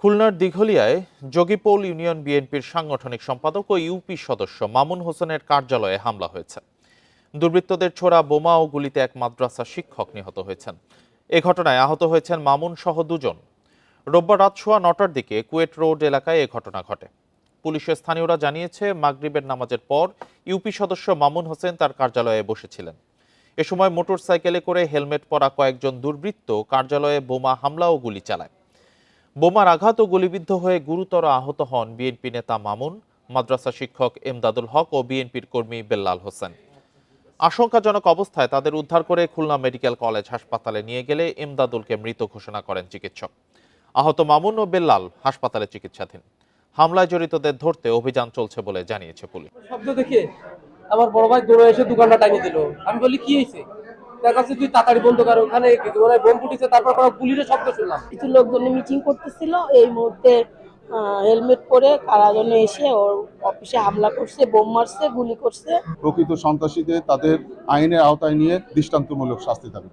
খুলনার দিঘলিয়ায় যোগীপৌল ইউনিয়ন বিএনপির সাংগঠনিক সম্পাদক ও ইউপি সদস্য মামুন হোসেনের কার্যালয়ে হামলা হয়েছে। দুর্বৃত্তদের ছোড়া বোমা ও গুলিতে এক মাদ্রাসা শিক্ষক নিহত হয়েছেন। এ ঘটনায় আহত হয়েছেন মামুন সহ দুজন। রোববার রাত সোয়া নটার দিকে কুয়েট রোড এলাকায় এ ঘটনা ঘটে। পুলিশের স্থানীয়রা জানিয়েছে, মাগরিবের নামাজের পর ইউপি সদস্য মামুন হোসেন তার কার্যালয়ে বসেছিলেন। এ সময় মোটরসাইকেলে করে হেলমেট পরা কয়েকজন দুর্বৃত্ত কার্যালয়ে বোমা, হামলা ও গুলি চালায়। বোমার আঘাত ও গুলিবিদ্ধ হয়ে গুরুতর আহত হন বিএনপি নেতা মামুন, মাদ্রাসা শিক্ষক এমদাদুল হক ও বিএনপির কর্মী বেল্লাল হোসেন। আশঙ্কাজনক অবস্থায় তাদের উদ্ধার করে খুলনা মেডিকেল কলেজ হাসপাতালে নিয়ে গেলে এমদাদুলকে মৃত ঘোষণা করেন চিকিৎসক। আহত মামুন ও বেল্লাল হাসপাতালে চিকিৎসাধীন। হামলায় জড়িতদের ধরতে অভিযান চলছে বলে জানিয়েছে পুলিশ। শব্দ দেখে আমার বড় ভাই দৌড়ে এসে দোকানটা টাঙিয়ে দিল। আমি বলি, কি হয়েছে? তুই তাড়াতাড়ি বন্ধ কর ওখানে মানে বোম ফুটিছে তারপর কোনো গুলির শব্দ শুনলাম। কিছু লোকজন মিটিং করতেছিল এই মুহূর্তে হেলমেট পরে কারাজনে এসে ওর অফিসে হামলা করছে বোম মারছে গুলি করছে। প্রকৃত সন্ত্রাসীদের তাদের আইনের আওতায় নিয়ে দৃষ্টান্তমূলক শাস্তি দাবি।